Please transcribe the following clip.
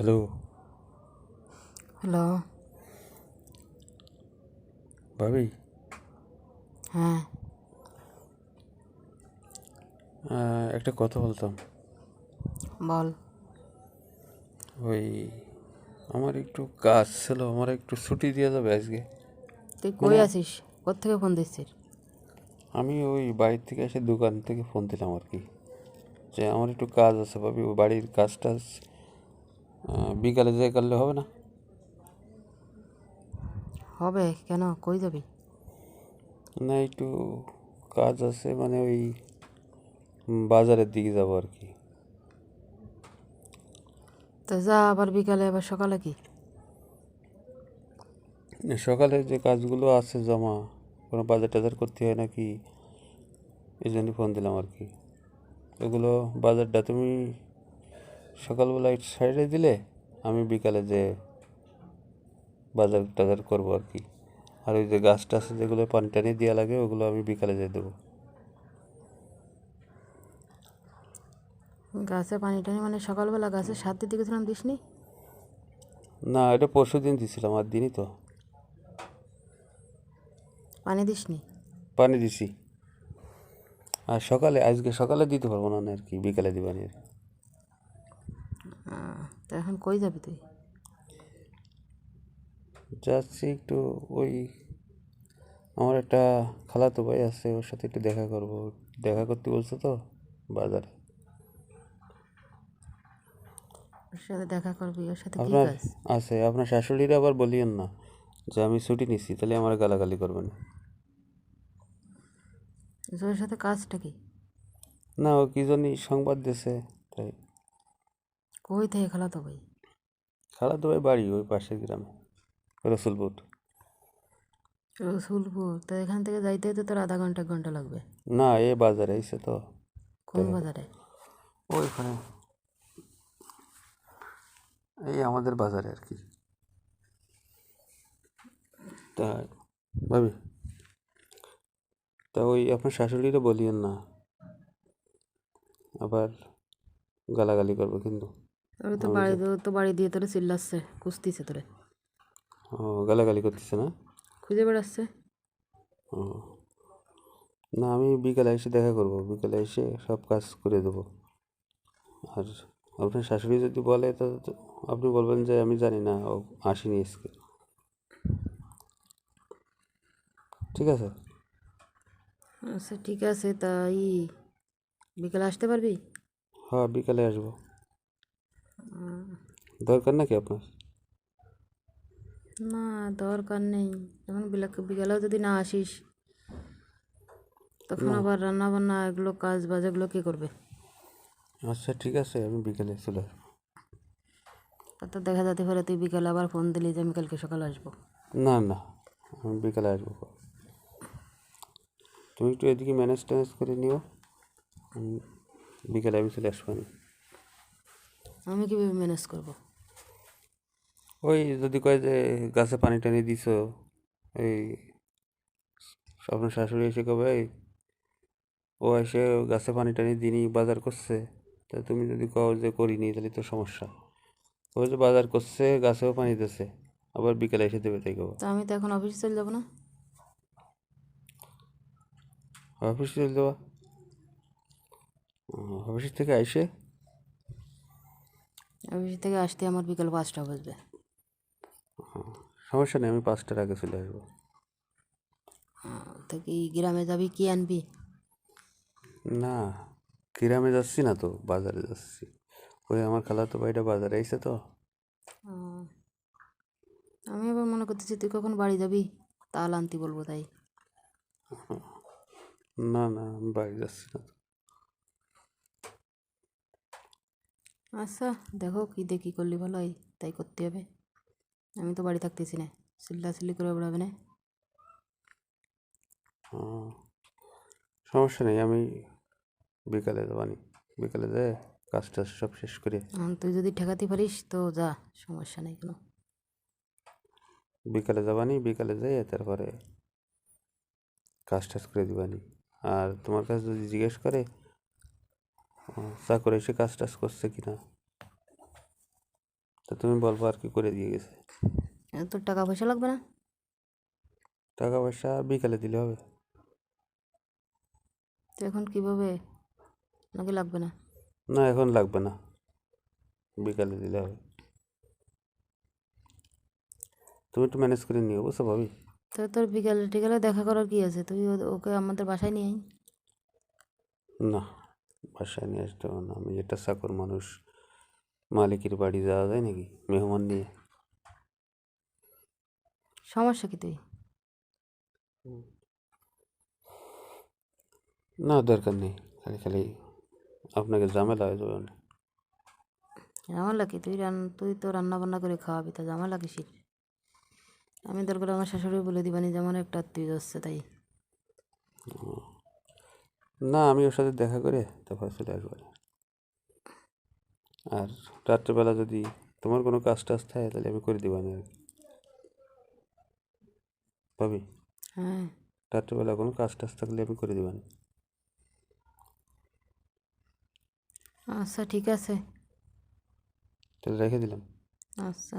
Hello hello ভাবি হ্যাঁ। একটা কথা বলতাম। বল। ওই আমার একটু কাজ ছিল আমার একটু ছুটি দিয়ে যাবে আজকে। তুই কই আছিস? কোথেকে ফোন দিচ্ছিস? আমি ওই বাড়ির থেকে এসে দোকান থেকে ফোন দিলাম আর কি। যে আমার একটু কাজ আছে ভাবি ওই বাড়ির কাজ টাজ আহ, বিকালে যেয়ে করলে হবে না? হবে কেন? কই যাবি? না একটু কাজ আছে মানে ওই বাজারের দিকে যাব আর কি। তো যা আবার বিকালে আবার সকালে কি? সকালে যে কাজগুলো আছে জমা কোনো বাজার টাজার করতে হয় নাকি? এই জন্য ফোন দিলাম আর কি। ওগুলো বাজারটা তুমি সকালবেলা সাইডে দিলে আমি বিকালে যে বাজার টাজার করব আর কি। আর ওই যে গাছ টাছ যেগুলো পানি টানি দেওয়া লাগে ওগুলো আমি বিকালে যেয়ে দেবো। গাছে পানি টানি মানে সকালবেলা গাছে সাত দিতে গেছিলাম দিসনি? না এটা পরশু দিন দিছিলাম আর দিনই তো। পানি দিসনি? পানি দিছি। আর সকালে আজকে সকালে দিতে পারব না আর কি বিকালে দিবানি আর তো এখন কই যাবি তুই? যাচ্ছি একটু ওই আমার একটা খালাতো ভাই আছে ওর সাথে একটু দেখা করব। দেখা করতে বলছে তো বাজারে। ওর সাথে দেখা করবি ওর সাথে কি আপনার কাজ? আছে আপনার শাশুড়িরা আবার বলিয়েন না যে আমি ছুটি নিছি তাহলে আমার গালাগালি করবেন। ওর সাথে কাজটা কি? না ও কি জানি সংবাদ দিয়েছে তাই। কই থেকে খেলাতো ভাই খালাতো ভাই বাড়ি ওই পাশের গ্রামে রসুলপুর। রসুলপুর? তো এখান থেকে যাইতে তো তোর আধা ঘণ্টা ঘণ্টা লাগবে। না এ বাজারে এসে তো। কোন বাজারে? ওইখানে। এই আমাদের বাজারে আর কি। তা ভাবি তা ওই আপনার শাশুড়িরও বলিয়েন না। আবার গালাগালি করব কিন্তু। তোর তো বাড়ি তো বাড়ি দিয়ে তোরে চিল্লাচ্ছে কুস্তিছে তোরে। ও গালাগালি করতেছে না? খুঁজে বেড়াচ্ছে। ও। না আমি বিকালে এসে দেখা করব। বিকালে এসে সব কাজ করে দেবো। আর আপনার শাশুড়ি যদি বলে তো তো আপনি বলবেন যে আমি জানি না ও আসেনি আজকে। ঠিক আছে? আচ্ছা ঠিক আছে তাই। বিকালে আসতে পারবি? হ্যাঁ বিকালে আসব। দরকার নাকি আপনার না দরকার নেই এখন বিলা- বিকেলেও যদি না আসিস তখন আবার রান্না বান্না এগুলো কাজ বাজ এগুলো কে করবে আচ্ছা ঠিক আছে আমি বিকেলে চলে আসব তো দেখা যেতে পারে তুই বিকেলে আবার ফোন দিলি যে আমি কালকে সকালে আসব না না আমি বিকালে আসব তুমি একটু এদিকে ম্যানেজ ট্যানেজ করে নিও আমি বিকেলে আমি চলে আসব আমি আমি কীভাবে ম্যানেজ করব ওই যদি কয় যে গাছে পানি টানি দিছো এই আপনার শাশুড়ি এসে কবে "এই, ও এসে গাছে পানি টানি দিনই বাজার করছে। তা তুমি যদি কও যে করিনি তাহলে তো সমস্যা। ও যে বাজার করছে গাছেও পানি দিতেছে আবার বিকেলে এসে দেবে তাই কবে। আমি তো এখন অফিসে চলে যাব না। অফিস চলে দেওয়া অফিস থেকে আইসে? অফিস থেকে আসতে আমার বিকেল পাঁচটা বাজবে। সমস্যা নেই আমি পাঁচটার আগে চলে আসব। তো কি গ্রামে যাবি কি আনবি? না গ্রামে যাচ্ছি না তো বাজারে যাচ্ছি। ওই আমার খালাতো ভাইটা বাজারে আইসে তো। আমি আবার মনে করতেছি তুই কখন বাড়ি যাবি? তাল আনতি বলব তাই। না না আমি বাড়ি যাচ্ছি না আচ্ছা দেখো কি দেখি করলি ভালো হয় তাই করতে হবে। আমি তো বাড়ি থাকতেছি না। চিল্লি করে বেড়াবে না। ও, সমস্যা নেই আমি বিকালে যাবানি বিকালে যেয়ে কাজ টাজ সব শেষ করে তুই যদি ঠেকাতে পারিস তো যা সমস্যা নেই কোনো। বিকালে যাবানি বিকালে যেয়ে তারপরে কাজ টাজ করে দিবানি আর তোমার কাছে যদি জিজ্ঞেস করে চাকর এসে কাজ টাজ করছে কিনা? তো তুমি বলব আর কি করে দিয়ে গেছে। তোর টাকা পয়সা লাগবে না? টাকা পয়সা বিকালে দিলে হবে। তো এখন কীভাবে? নাকি লাগবে না? না এখন লাগবে না। বিকালে দিলে হবে। তুমি একটু ম্যানেজ করে নিও বুঝছ ভাবি? তো তোর বিকালে টিকালে দেখা করার কি আছে? তুই ওকে আমাদের বাসায় নিয়ে আয়। না বাসায় নিয়ে আসতে হবে না। আমি একটা চাকর মানুষ। মালিকের বাড়ি যাওয়া যায় নাকি? মেহমান নিয়ে? সমস্যা কি তুই? না দরকার নেই। খালি খালি আপনাকে ঝামেলা হয়ে যাবে না ঝামেলা কি? তুই রান তুই তো রান্না বান্না করে খাওয়াবি তা ঝামেলা কিসির? আমি দরকার আমার শাশুড়ি বলে দিবানি যে আমার একটা আত্মীয় যাচ্ছে তাই। না আমি ওর সাথে দেখা করে তারপর চলে আসব। আর রাত্রেবেলা যদি তোমার কোনো কাজ টাজ থাকে তাহলে আমি করে দিব না ভাবি? হ্যাঁ। রাত্রেবেলা কোনো কাজ টাজ থাকলে আমি করে দিবানি আচ্ছা ঠিক আছে। তাহলে রেখে দিলাম। আচ্ছা।